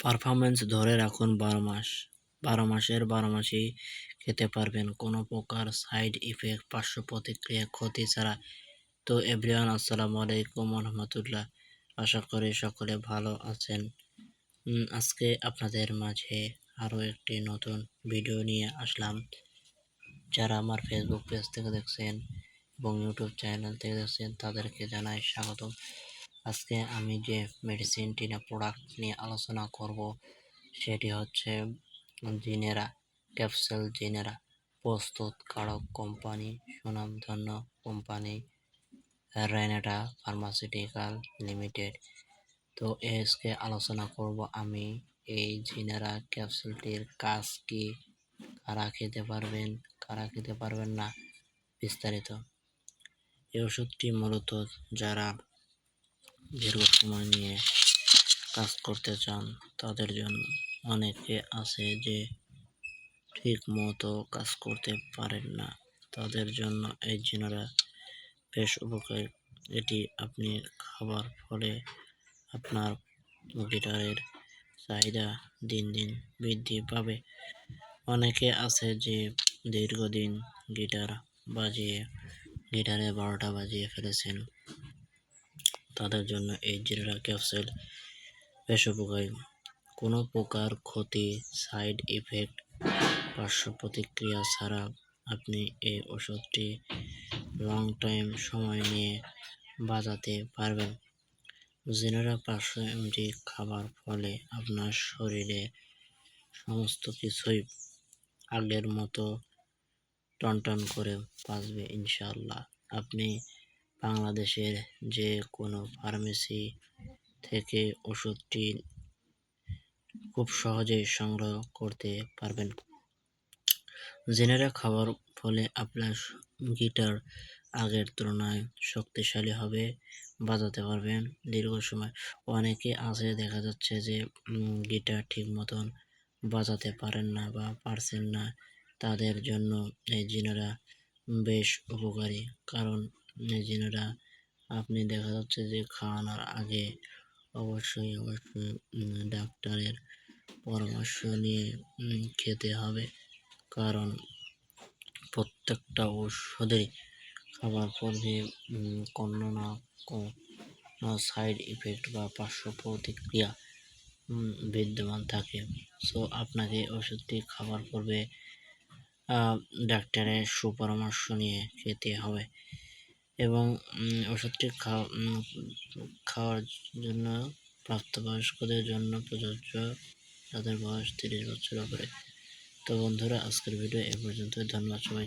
Performance ধরে রাখুন বারো মাস। বারো মাসের বারো মাসেই খেতে পারবেন। কোনো প্রকার সাইড ইফেক্ট, পার্শ্ব প্রতিক্রিয়া, ক্ষতি ছাড়া। তো এভরিওয়ান, আসসালামু আলাইকুম রহমতুল্লাহ। আশা করি সকলে ভালো আছেন। আজকে আপনাদের মাঝে আরও একটি নতুন ভিডিও নিয়ে আসলাম। যারা আমার ফেসবুক পেজ থেকে দেখছেন এবং ইউটিউব চ্যানেল থেকে দেখছেন, তাদেরকে জানাই স্বাগতম। আজকে আমি যে মেডিসিনটি না প্রোডাক্ট নিয়ে আলোচনা করব, সেটি হচ্ছে জিনেরা ক্যাপসুল জিনেরা প্রস্তুতকারক কোম্পানি, সুনামধন্য কোম্পানি, রেনেটা ফার্মাসিউটিক্যাল লিমিটেড। তো এসকে আলোচনা করব আমি এই জিনেরা ক্যাপসুলটির কাজ কি, কারা খেতে পারবেন, কারা খেতে পারবেন না, বিস্তারিত। এই ওষুধটি মূলত যারা দীর্ঘ সময় নিয়ে কাজ করতে চান, তাদের জন্য অনেকে আছে যে ঠিক মতো কাজ করতে পারেন না। তাদের জন্য এই জিনারা বেশ উপকারী। এটি আপনি খাবার ফলে আপনার গিটারের চাহিদা দিন দিন বৃদ্ধি পাবে। অনেকে আছে যে দীর্ঘদিন গিটার বাজিয়ে, গিটারে বারোটা বাজিয়ে ফেলেছেন। তাদের জন্য এই জিরা ক্যাপসুল বেশ উপকারী। কোনো প্রকার ক্ষতি, সাইড ইফেক্ট, পার্শ্ব প্রতিক্রিয়া ছাড়া আপনি এই ওষুধটি লং টাইম সময় নিয়ে বাজাতে পারবেন। জেনেরা পাঁচশো এমজি খাবার ফলে আপনার শরীরে সমস্ত কিছুই আগের মতো টনটন করে বাঁচবে ইনশাল্লাহ আপনি বাংলাদেশের যে কোনো ফার্মেসি থেকে ওষুধটি খুব সহজেই সংগ্রহ করতে পারবেন। জেনারা খাওয়ার ফলে আপনার গিটার আগের তুলনায় শক্তিশালী হবে, বাজাতে পারবেন দীর্ঘ সময়। অনেকে আছে, দেখা যাচ্ছে যে গিটার ঠিক মতন বাজাতে পারেন না বা পারছেন না। তাদের জন্য এই জিনেরা বেশ উপকারী। কারণ জিনেরা আপনি দেখা যাচ্ছে যে খাওয়ানোর আগে অবশ্যই অবশ্যই ডাক্তারের পরামর্শ নিয়ে খেতে হবে। কারণ প্রত্যেকটা ওষুধে খাবার পূর্বে কোনো না কোনো সাইড ইফেক্ট বা পার্শ্ব প্রতিক্রিয়া বিদ্যমান থাকে। সো আপনাকে ওষুধটি খাবার পূর্বে ডাক্তারের সুপরামর্শ নিয়ে খেতে হবে। এবং ওষুধটি খাওয়া খাওয়ার জন্য প্রাপ্তবয়স্কদের জন্য প্রযোজ্য, যাদের বয়স তিরিশ বছর উপরে। তো বন্ধুরা, আজকের ভিডিও এ পর্যন্ত ধন্যবাদ সবাই